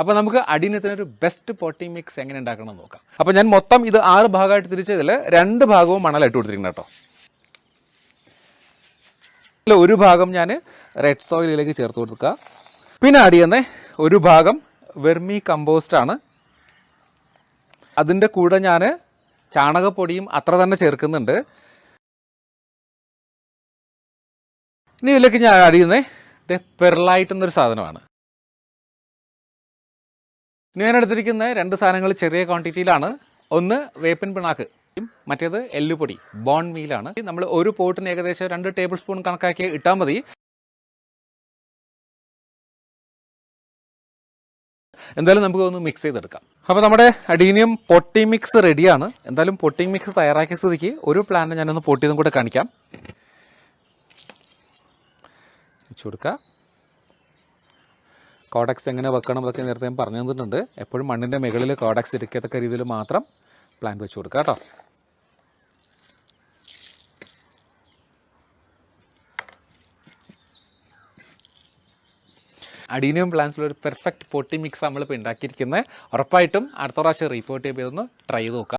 അപ്പോൾ നമുക്ക് അടിനത്തിനൊരു best potting mix എങ്ങനെ ഉണ്ടാക്കണം എന്ന് നോക്കാം. അപ്പോൾ ഞാൻ മൊത്തം ഇത് ആറ് ഭാഗമായിട്ട് തിരിച്ചതിൽ രണ്ട് ഭാഗവും മണലായിട്ട് കൊടുത്തിരിക്കണം കേട്ടോ. ഒരു ഭാഗം ഞാൻ റെഡ് സോയിലിലേക്ക് ചേർത്ത് കൊടുക്കുക. പിന്നെ ആഡ് ഒരു ഭാഗം വെർമി കമ്പോസ്റ്റാണ് അതിന്റെ കൂടെ ഞാൻ ചാണകപ്പൊടിയും അത്ര തന്നെ ചേർക്കുന്നുണ്ട്. ഇനി ഇതിലേക്ക് ഞാൻ ആഡ് ചെയ്യുന്നത് പെർലൈറ്റ് എന്നൊരു സാധനമാണ്. ഞാൻ എടുത്തിരിക്കുന്ന രണ്ട് സാധനങ്ങൾ ചെറിയ ക്വാണ്ടിറ്റിയിലാണ് ഒന്ന് വേപ്പിൻ പിണാക്ക് മറ്റേത് എല്ലുപൊടി ബോൺ മീലാണ് നമ്മൾ ഒരു പോട്ടിന് ഏകദേശം രണ്ട് ടേബിൾ സ്പൂൺ കണക്കാക്കി ഇട്ടാൽ മതി. എന്തായാലും നമുക്ക് ഒന്ന് മിക്സ് ചെയ്തെടുക്കാം. അപ്പോൾ നമ്മുടെ അഡീനിയം പൊട്ടി മിക്സ് റെഡിയാണ് എന്തായാലും പൊട്ടി മിക്സ് തയ്യാറാക്കിയ സ്ഥിതിക്ക് ഒരു പ്ലാന്റ് ഞാനൊന്ന് പൊട്ടിയതും കൂടെ കാണിക്കാം. വെച്ചു കോഡക്സ് എങ്ങനെ വെക്കണം എന്നൊക്കെ നേരത്തെ ഞാൻ പറഞ്ഞു തന്നിട്ടുണ്ട്. എപ്പോഴും മണ്ണിന്റെ മുകളിൽ കോഡക്സ് ഇരിക്കത്തക്ക രീതിയിൽ മാത്രം പ്ലാന്റ് വെച്ച് കൊടുക്കുക കേട്ടോ. അഡീനിയം പ്ലാന്റ്സിൽ ഒരു പെർഫെക്റ്റ് പൊട്ടി മിക്സ് നമ്മളിപ്പോൾ ഉണ്ടാക്കിയിരിക്കുന്നത് ഉറപ്പായിട്ടും അടുത്ത പ്രാവശ്യം റീപ്പോർട്ട് ചെയ്യുമ്പോൾ ഇതൊന്ന് ട്രൈ ചെയ്ത് നോക്കാം.